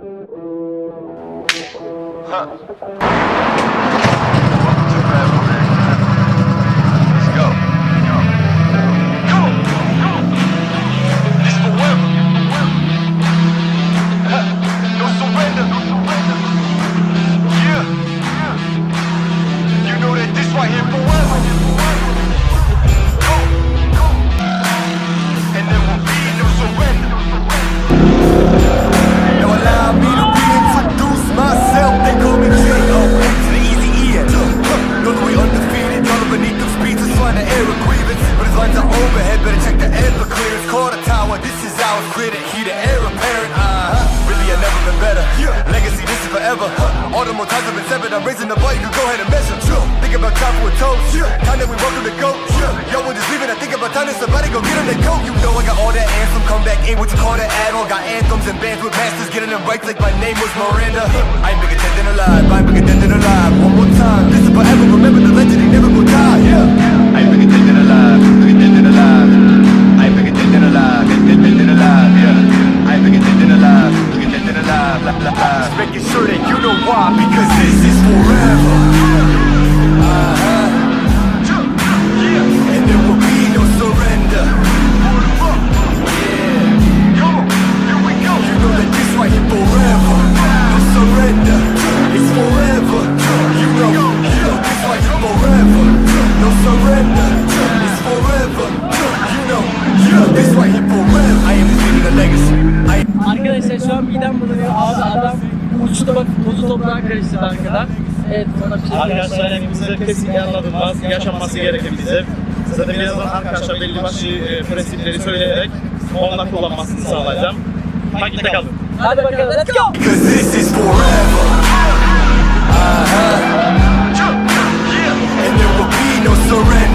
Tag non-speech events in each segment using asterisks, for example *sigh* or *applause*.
Let's Arkadaşlar şu an midem bulanıyor. Abi adam uçtu bak tozu toprağa karıştırdı arkadan. Evet ona bir şey Arkadaşlar evimizde kesinlikle anladılmaz, yaşanması gereken bizim. Zaten birazdan arkadaşlar belli başlı e, prensipleri söyleyerek onunla kullanmasını sağlayacağım. Takipte kalın. Hadi bakalım let's go. Cause this is forever. Uh-huh. And there will be no surrender.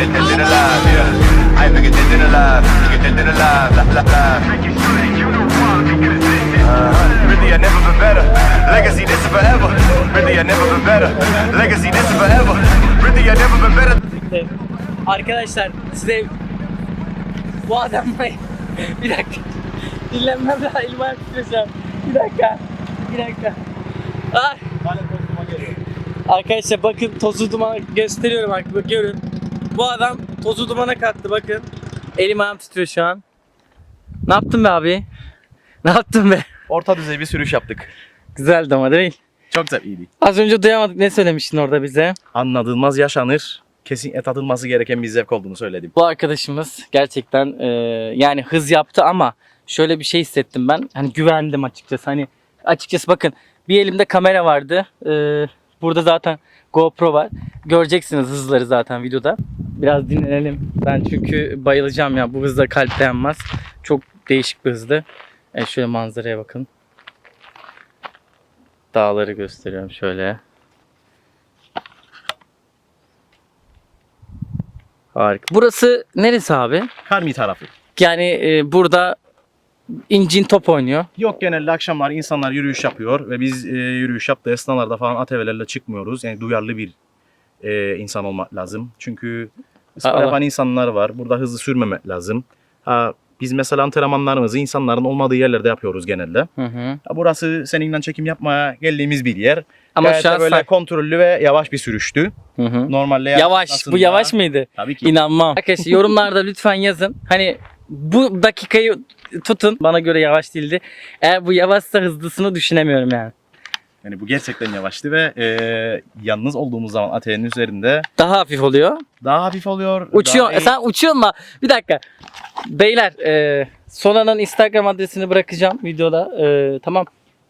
Dead, dead than alive. Yeah. I ain't bigger dead than alive. Bigger dead than alive. La, la, la. Uh-huh. Really, I never been better. Legacy, this is forever. Really, I never been better. Legacy, this is forever. Really, I never been better. Arkadaşlar size bu adam bir dakika dinlenmem lazım elim ayağım an. Bir dakika bir dakika ah. Arkadaşlar bakın tozu dumanı gösteriyorum bak bakıyorum bu adam tozu dumana kattı bakın elim ayağım titriyor şu an ne yaptın be abi ne yaptın be Orta düzey bir sürüş yaptık. güzeldi ama değil Çok güzel iyiydi. az önce duyamadık ne söylemiştin orada bize Anladılmaz yaşanır. Kesin tadılması gereken bir zevk olduğunu söyledim. Bu arkadaşımız gerçekten e, yani hız yaptı ama şöyle bir şey hissettim ben. Hani güvendim açıkçası. Hani açıkçası bakın bir elimde kamera vardı. E, burada zaten GoPro var. Göreceksiniz hızları zaten videoda. Biraz dinlenelim. Ben çünkü bayılacağım ya. Bu hızda kalp dayanmaz. Çok değişik bir hızdı. Evet şöyle manzaraya bakın. Dağları gösteriyorum şöyle. Harika. Burası neresi abi? Karmi tarafı. Yani e, burada incin top oynuyor. Yok genelde akşamlar insanlar yürüyüş yapıyor ve biz e, yürüyüş yaptığı esnalarda falan ATV'lerle çıkmıyoruz. Yani duyarlı bir e, insan olmak lazım. Çünkü spor yapan insanlar var. Burada hızlı sürmemek lazım. Ha, biz mesela antrenmanlarımızı insanların olmadığı yerlerde yapıyoruz genelde. Hı hı. Ha, burası seninle çekim yapmaya geldiğimiz bir yer. Ama Gayet şu an böyle sak- kontrollü ve yavaş bir sürüştü. Hı hı. Normalde Yavaş. aslında- Bu yavaş mıydı? Tabii ki. İnanmam. *laughs* Arkadaşlar yorumlarda lütfen yazın. Hani bu dakikayı tutun. Bana göre yavaş değildi. Eğer bu yavaşsa hızlısını düşünemiyorum yani. Yani bu gerçekten yavaştı ve e, yalnız olduğumuz zaman ATV'nin üzerinde Daha hafif oluyor. daha hafif oluyor. Uçuyor. daha Sen uçuyorsun mu? Bir dakika. Beyler, e, Sona'nın Instagram adresini bırakacağım videoda. E, tamam.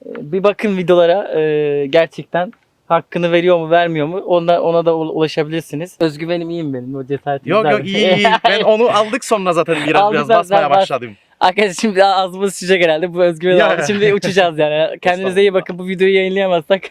E, bir bakın videolara. E, gerçekten hakkını veriyor mu, vermiyor mu? Ona ona da ul- ulaşabilirsiniz. Özgüvenim iyiyim benim. O cesaretim Yok yok iyi iyi. *laughs* Ben onu aldık sonra zaten biraz Aldık biraz zaten, bas- basmaya başladım. Arkadaşlar şimdi ağzımız sıçacak herhalde. Bu özgüven Ya. aldı. Şimdi uçacağız yani. *laughs* Kendinize iyi bakın. Bu videoyu yayınlayamazsak.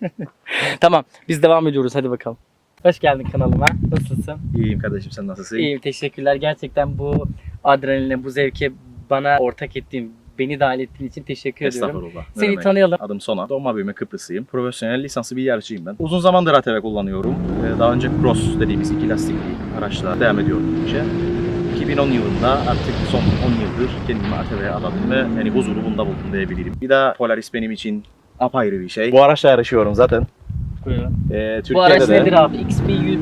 *laughs* tamam. Biz devam ediyoruz. Hadi bakalım. Hoş geldin kanalıma. Nasılsın? İyiyim kardeşim sen nasılsın? İyiyim teşekkürler. Gerçekten bu adrenaline, bu zevke bana ortak ettiğin, beni dahil ettiğin için teşekkür ediyorum. Estağfurullah. Ne Seni demek. tanıyalım. Adım Sona. Doğma büyüme Kıbrıslıyım. Profesyonel lisanslı bir yarışçıyım ben. Uzun zamandır ATV kullanıyorum. Ee, Daha önce cross dediğimiz iki lastikli araçla devam ediyorum bu işe. 2010 yılında artık son 10 yıldır kendimi ATV'ye adadım ve yani huzuru bunda buldum diyebilirim. Bir de Polaris benim için apayrı bir şey. Bu araçla yarışıyorum zaten. Ee, Bu Türkiye'de araç de... nedir abi? XB 1000 yazıyor.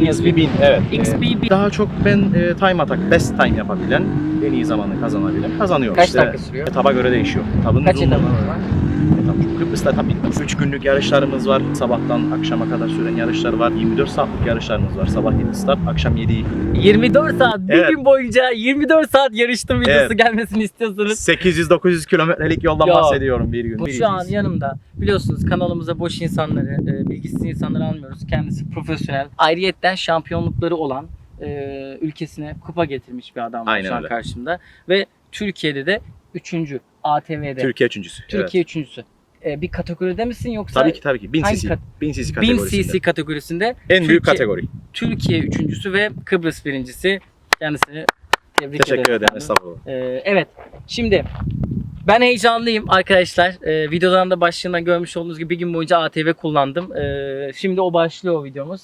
XB1000 evet. XB Ee, 1000. daha çok ben e, time attack, best time yapabilen, en iyi zamanı kazanabilen kazanıyor. Kaç İşte dakika sürüyor? Etaba göre değişiyor. Etabın Kaç göre. var? Kıbrıs'ta bitmez. 3 günlük yarışlarımız var. Sabahtan akşama kadar süren yarışlar var. 24 saatlik yarışlarımız var. Sabah 7 start, akşam 7 24 saat, bir Evet. gün boyunca 24 saat yarıştım videosu Evet. gelmesini istiyorsanız. 800-900 kilometrelik yoldan Ya, bahsediyorum bir gün. Bu şu an yanımda. Biliyorsunuz kanalımıza boş insanları, e, bilgisiz insanları almıyoruz. Kendisi profesyonel. Ayrıyetten şampiyonlukları olan e, ülkesine kupa getirmiş bir adam var Aynen şu an öyle. karşımda. Ve Türkiye'de de 3. ATV'de. Türkiye üçüncüsü. Türkiye üçüncüsü. E, bir kategoride misin yoksa. Tabii ki tabii ki. 1000 Hangi cc. kat- 1000 cc 1000 kategorisinde. cc kategorisinde En büyük Türkiye- kategori. Türkiye üçüncüsü ve Kıbrıs birincisi. Kendisini tebrik Teşekkür ederim. ederim. Estağfurullah. Ee, evet. Şimdi ben heyecanlıyım arkadaşlar. Ee, videodan da başlığından görmüş olduğunuz gibi bir gün boyunca ATV kullandım. Ee, şimdi o başlıyor o videomuz.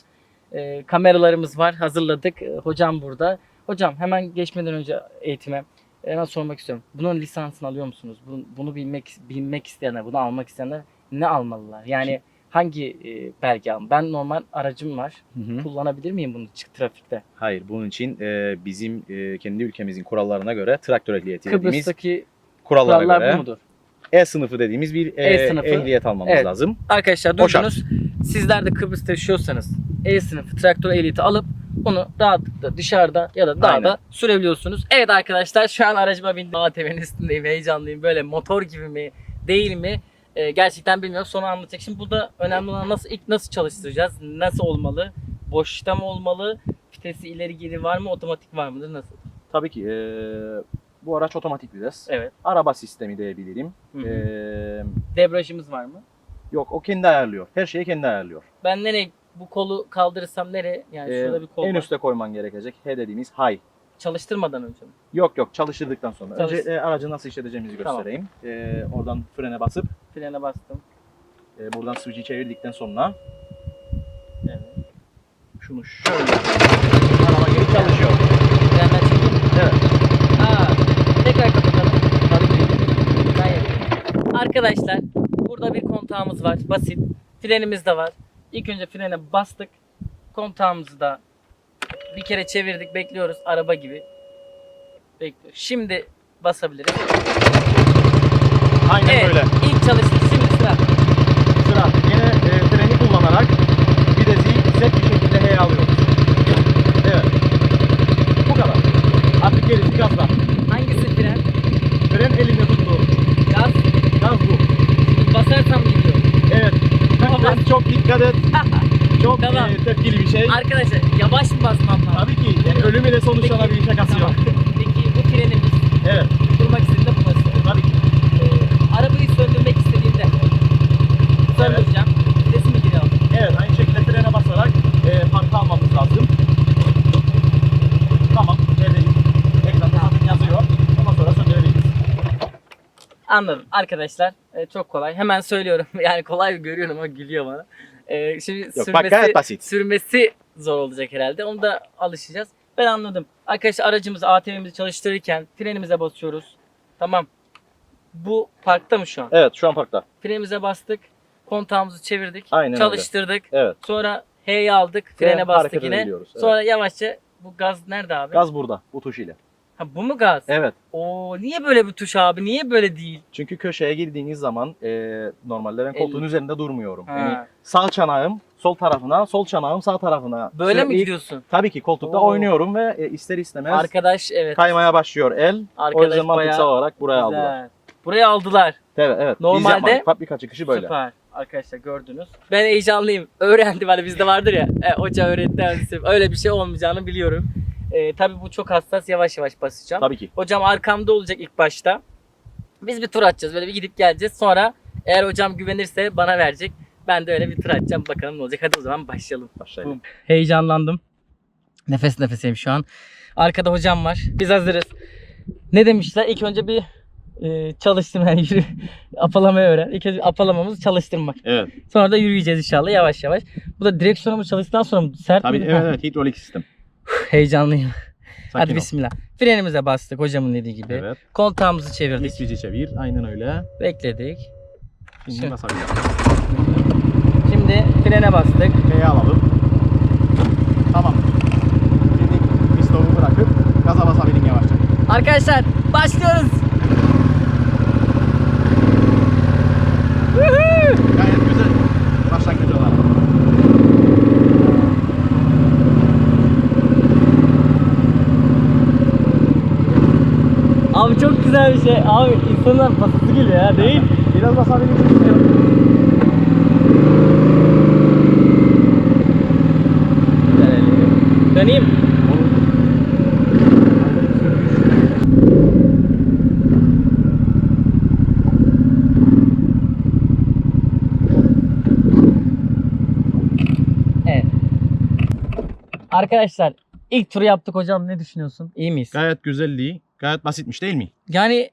Ee, kameralarımız var. Hazırladık. Ee, hocam burada. Hocam hemen geçmeden önce eğitime hemen sormak istiyorum. Bunun lisansını alıyor musunuz? Bunu, bunu bilmek bilmek isteyenler, bunu almak isteyenler ne almalılar? Yani hangi e, belge almalı? Ben normal aracım var. Hı hı. Kullanabilir miyim bunu çık trafikte? Hayır, bunun için e, bizim e, kendi ülkemizin kurallarına göre traktör ehliyeti dediğimiz Kıbrıs'taki kurallara kurallar göre bu mudur? E sınıfı dediğimiz bir e, E sınıfı. ehliyet almamız Evet. lazım. Arkadaşlar O şart. duydunuz. Sizler de Kıbrıs'ta yaşıyorsanız E sınıfı traktör ehliyeti alıp onu rahatlıkla dışarıda ya da dağda Aynen. sürebiliyorsunuz. Evet arkadaşlar şu an aracıma bindim. ATV'nin üstündeyim. Heyecanlıyım. Böyle motor gibi mi değil mi? Ee, gerçekten bilmiyorum. Sonra anlatacak. Şimdi burada önemli olan nasıl ilk nasıl çalıştıracağız? Nasıl olmalı? Boşta mı olmalı? Vitesi ileri geri var mı? Otomatik var mıdır? Nasıl? Tabii ki e, bu araç otomatik vites. Evet. Araba sistemi diyebilirim. Hı hı. E, Debriyajımız var mı? yok o kendi ayarlıyor. Her şeyi kendi ayarlıyor. Ben nereye bu kolu kaldırırsam nereye? Yani E, şurada bir kol en var. üste koyman gerekecek. H dediğimiz high. Çalıştırmadan önce mi? Yok yok çalıştırdıktan sonra. Çalış- Önce e, aracı nasıl işleteceğimizi Tamam. göstereyim. E, oradan frene basıp Frene bastım. e, buradan switch'i çevirdikten sonra Evet. şunu şöyle araba geri çalışıyor. Frenden çekeyim. Evet. Aa, tekrar kapatalım. Arkadaşlar burada bir kontağımız var. Basit. Frenimiz de var. İlk önce frene bastık. Kontağımızı da bir kere çevirdik. Bekliyoruz. Araba gibi. Bekliyor. Şimdi basabiliriz. Aynen Evet. böyle. İlk çalıştık. Şimdi sıra. Sıra yine e, freni kullanarak videsi set bir şekilde H'ye alıyoruz. Evet. Bu kadar. Artık gerisi gazla. Hangisi fren? Fren elinde tuttu. Gaz. Gaz bu. Basarsam gidiyor. Evet. Lütfen çok dikkat et. Çok Tamam. e, tepkili bir şey. Arkadaşlar yavaş mı basmam lazım? Tabii ki yani ölüm ile sonuçlanabilecek yok. Tamam. Peki bu frenimiz Evet. durmak istediğinde bu basıyor. Tabii ki. Ee, arabayı söndürmek istediğimde söndüreceğim. Vitesimi geri al. Evet aynı şekilde frene basarak e, parkı almamız lazım. Tamam. Evet. Ekranda zaten yazıyor. Ondan sonra söndürebiliriz. Anladım. Arkadaşlar e, çok kolay. Hemen söylüyorum. *laughs* Yani kolay görüyorum ama gülüyor bana. Ee, şimdi Yok bak gayet basit. sürmesi zor olacak herhalde. Onu da alışacağız. Ben anladım. Arkadaşlar aracımızı ATV'mizi çalıştırırken frenimize basıyoruz. Tamam. Bu parkta mı şu an? Evet şu an parkta. Frenimize bastık. Kontağımızı çevirdik. Aynen öyle. çalıştırdık. Evet. Sonra H'yi aldık. Fren Frene bastık yine. evet. Sonra yavaşça bu gaz nerede abi? Gaz burada bu tuş ile. Ha bu mu gaz? Evet. Oo niye böyle bir tuş abi? Niye böyle değil? Çünkü köşeye girdiğiniz zaman e, normalde ben koltuğun El- üzerinde durmuyorum. Ha. Yani sağ çanağım sol tarafına, sol çanağım sağ tarafına. Böyle mi Sürekli- gidiyorsun? Tabii ki koltukta Oo. oynuyorum ve e, ister istemez Arkadaş evet. kaymaya başlıyor el. o Arkadaş yüzden mantıksal olarak buraya Güzel. aldılar. Buraya aldılar. Evet, evet. Normalde-. Fabrika çıkışı böyle. Süper. Arkadaşlar gördünüz. Ben heyecanlıyım. Öğrendim hani bizde vardır ya. E, hoca öğretti. öğretti. Öyle bir şey olmayacağını biliyorum. E, tabii bu çok hassas. Yavaş yavaş basacağım. Tabii ki. Hocam arkamda olacak ilk başta. Biz bir tur atacağız. Böyle bir gidip geleceğiz. Sonra eğer hocam güvenirse bana verecek. Ben de öyle bir tur atacağım. Bakalım ne olacak. Hadi o zaman başlayalım. Başlayalım. Heyecanlandım. Nefes nefeseyim şu an. Arkada hocam var. Biz hazırız. Ne demişler? İlk önce bir e, çalıştırma yani yürü, *laughs* apalamayı öğren. İlk önce apalamamızı çalıştırmak. Evet. Sonra da yürüyeceğiz inşallah yavaş yavaş. Bu da direksiyonumuz çalıştıktan sonra mı? Sert Tabii miydi? evet, evet hidrolik sistem. Heyecanlıyım. Sakin Hadi ol. bismillah. Frenimize bastık hocamın dediği gibi. Evet. Kontağımızı çevirdik. İsvici çevir. Aynen öyle. Bekledik. Şimdi Şimdi- basabiliriz. Şimdi frene bastık. F'yi alalım. Tamam. Şimdi pistonunu bırakıp gaza basabilin yavaşça. Arkadaşlar başlıyoruz. Gayet güzel. Başlangıç olarak. Abi çok güzel bir şey. Abi insanlar basası geliyor ya değil. Biraz basabilin istiyorum. Döneyim. Evet. Arkadaşlar ilk turu yaptık hocam ne düşünüyorsun? İyi miyiz? Gayet güzelliği. Gayet basitmiş değil mi? Yani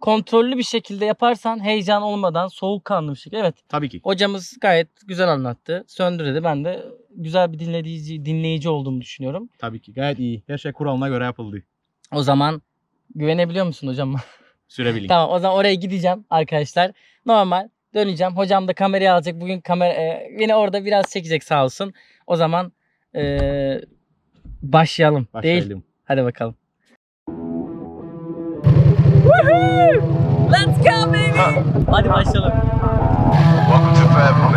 kontrollü bir şekilde yaparsan heyecan olmadan soğukkanlı bir şekilde. Evet Tabii ki. hocamız gayet güzel anlattı. Söndür dedi. Ben de güzel bir dinleyici, dinleyici olduğumu düşünüyorum. Tabii ki. Gayet iyi. Her şey kuralına göre yapıldı. O zaman güvenebiliyor musun hocam? *laughs* Sürebilin. tamam o zaman oraya gideceğim arkadaşlar. Normal döneceğim. Hocam da kamerayı alacak. Bugün kamera e, beni orada biraz çekecek sağ olsun. O zaman e, başlayalım. Değil. Başlayalım. Hadi bakalım. Baby. Hadi başlayalım. Welcome to forever,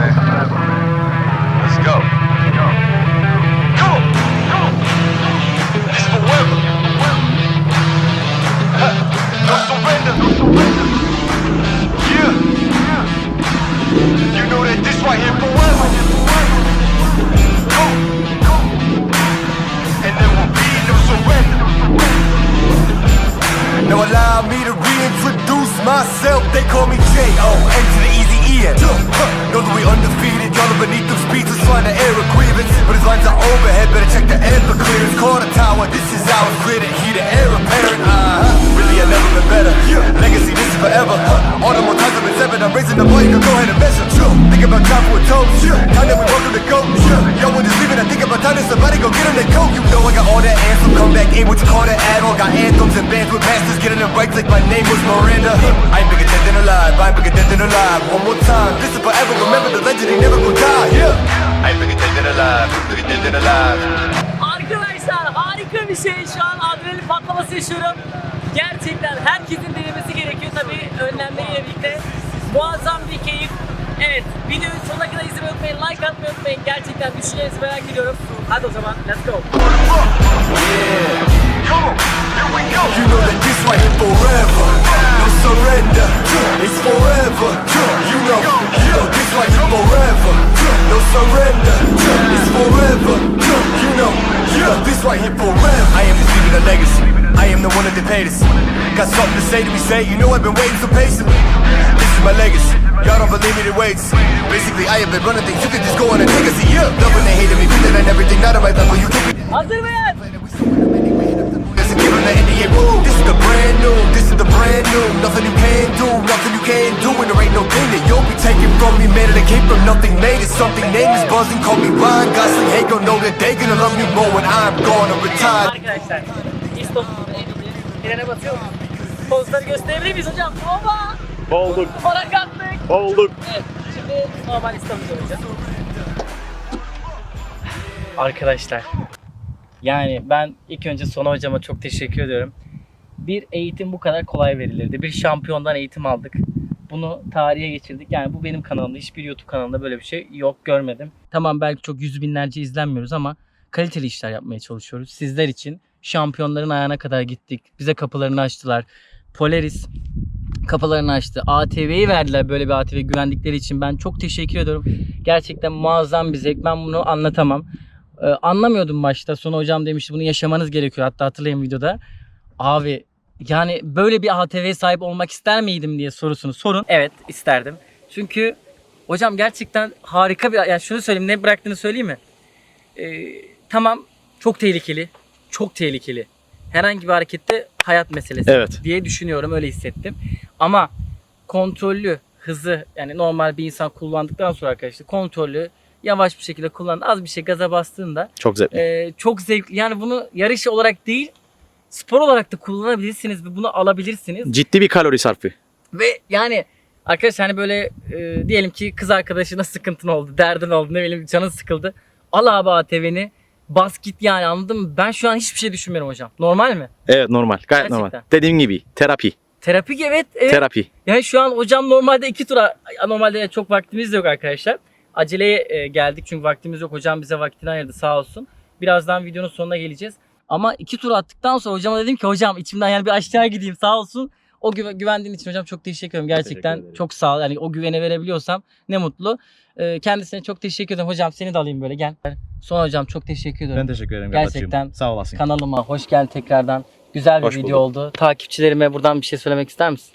Think about time for a toast. Time that we welcome to go. Yo, when it's leaving, I think about time that somebody go get him their coat. You know I got all that anthem. Come back in what you call that add on. Got anthems and bands with masters. Getting it right like my name was Miranda. I ain't bigger dead than alive. I ain't bigger dead than alive. One more time. This is forever. Remember the legend. He never gonna die. Yeah. I ain't bigger dead than alive. Bigger dead than alive. Arkadaşlar harika bir şey. Şu an adrenalin patlaması yaşıyorum. Gerçekten herkesin denemesi gerekiyor tabii önlemleriyle birlikte. Muazzam bir keyif. Evet, videoyu sonuna kadar izlemeyi unutmayın, like atmayı unutmayın. Gerçekten düşüncelerinizi merak ediyorum. Hadi o zaman, let's go. You know that this here forever. No surrender. It's forever. You know, you know this here forever. No surrender. It's forever. You know, you know this here forever. I am just a legacy. I am the one that they paid us. Got something to say to me, say. You know I've been waiting so patiently. This is my legacy. Y'all don't believe me, the waits. Basically, I have been running things. You can just go on and take a seat. Yeah. Loving they hated me, feeling and everything. Not on my level. You can't be. Hazır mıyız? Listen, give 'em the NDA. Woo! This is the brand new, this is the brand new. Nothing you can do, nothing you can do, and there ain't no thing that you'll be taking from me. Man, it came from nothing, made it something. Name is buzzing, call me Ryan Gosling. Hey, gon' know that they gonna love me more when I'm gone or retire. Arkadaşlar, İstanbul'da eğilince frene basıyoruz. Pozları gösterebilir miyiz hocam? Oba! Olduk. Para kattık. Olduk. Evet, şimdi normal İstanbul'da olacağız. Arkadaşlar, yani ben ilk önce Sona hocama çok teşekkür ediyorum. Bir eğitim bu kadar kolay verilirdi. Bir şampiyondan eğitim aldık. Bunu tarihe geçirdik. Yani bu benim kanalımda. Hiçbir YouTube kanalında böyle bir şey yok görmedim. Tamam belki çok yüz binlerce izlenmiyoruz ama kaliteli işler yapmaya çalışıyoruz. Sizler için şampiyonların ayağına kadar gittik. Bize kapılarını açtılar. Polaris kapılarını açtı. ATV'yi verdiler böyle bir ATV güvendikleri için. Ben çok teşekkür ediyorum. Gerçekten muazzam bir zevk. Ben bunu anlatamam. Ee, anlamıyordum başta. Sonra hocam demişti bunu yaşamanız gerekiyor. Hatta hatırlayın videoda. Abi yani böyle bir ATV'ye sahip olmak ister miydim diye sorusunu sorun. Evet isterdim. Çünkü Hocam gerçekten harika bir yani şunu söyleyeyim ne bıraktığını söyleyeyim mi? Ee, tamam çok tehlikeli. Çok tehlikeli. Herhangi bir harekette hayat meselesi Evet. diye düşünüyorum öyle hissettim. Ama kontrollü hızı yani normal bir insan kullandıktan sonra arkadaşlar kontrollü yavaş bir şekilde kullan az bir şey gaza bastığında Çok zevkli. ee, çok zevkli. Yani bunu yarış olarak değil spor olarak da kullanabilirsiniz ve bunu alabilirsiniz. Ciddi bir kalori sarfı. Ve yani arkadaşlar hani böyle e, diyelim ki kız arkadaşına sıkıntın oldu, derdin oldu, ne bileyim canın sıkıldı. Al abi ATV'ni bas git yani anladın mı? Ben şu an hiçbir şey düşünmüyorum hocam. Normal mi? Evet normal. Gayet Gerçekten. normal. Dediğim gibi terapi. Terapi evet. evet. Terapi. Yani şu an hocam normalde iki tura, normalde çok vaktimiz de yok arkadaşlar. Aceleye e, geldik çünkü vaktimiz yok. Hocam bize vaktini ayırdı sağ olsun. Birazdan videonun sonuna geleceğiz. Ama iki tur attıktan sonra hocama dedim ki hocam içimden yani bir aşağı gideyim sağ olsun. O güve- güvendiğin için hocam çok teşekkür ederim. Gerçekten Teşekkür çok sağ ol. Yani o güveni verebiliyorsam ne mutlu. E, kendisine çok teşekkür ederim. Hocam seni de alayım böyle gel. Son hocam çok teşekkür ederim. Ben teşekkür ederim. Gerçekten. Sağ olasın. Kanalıma hoş geldin tekrardan. Güzel bir Hoş video bulduk. oldu. Takipçilerime buradan bir şey söylemek ister misin?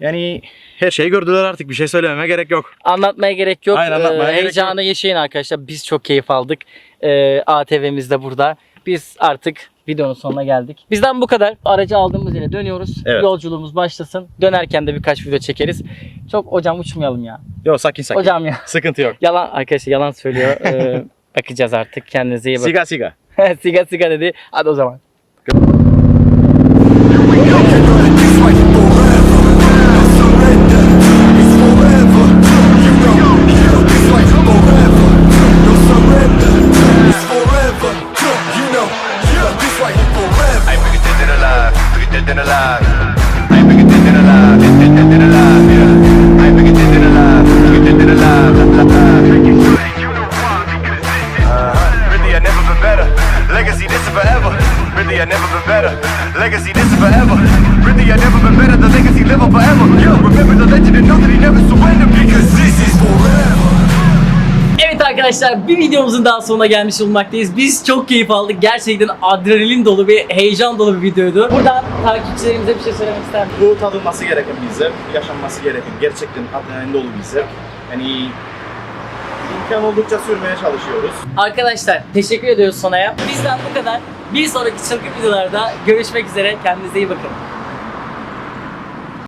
Yani her şeyi gördüler artık. Bir şey söylememe gerek yok. Anlatmaya gerek yok. Aynen, anlatmaya Ee, gerek heyecanı yaşayın arkadaşlar. Biz çok keyif aldık. Ee, ATV'miz de burada. Biz artık videonun sonuna geldik. Bizden bu kadar. Aracı aldığımız yere dönüyoruz. Evet. Yolculuğumuz başlasın. Dönerken de birkaç video çekeriz. Çok hocam uçmayalım ya. Yok sakin sakin. Hocam ya. Sıkıntı yok. Yalan arkadaşlar yalan söylüyor. *laughs* Ee, bakacağız artık. Kendinize iyi bakın. Siga siga. *laughs* siga siga dedi. Hadi o zaman. Fight Legacy, this is forever. Really, I never been better. The legacy live on forever. Yeah, remember the legend and know that he never surrendered because this is forever. Evet arkadaşlar bir videomuzun daha sonuna gelmiş bulunmaktayız. Biz çok keyif aldık. Gerçekten adrenalin dolu ve heyecan dolu bir videoydu. Buradan takipçilerimize bir şey söylemek ister misin? Bu tadılması gereken bir zevk, yaşanması gereken, gerçekten adrenalin dolu bir zevk. Yani imkan oldukça sürmeye çalışıyoruz. Arkadaşlar teşekkür ediyoruz Sona'ya. Bizden bu kadar. Bir sonraki çılgın videolarda görüşmek üzere. Kendinize iyi bakın.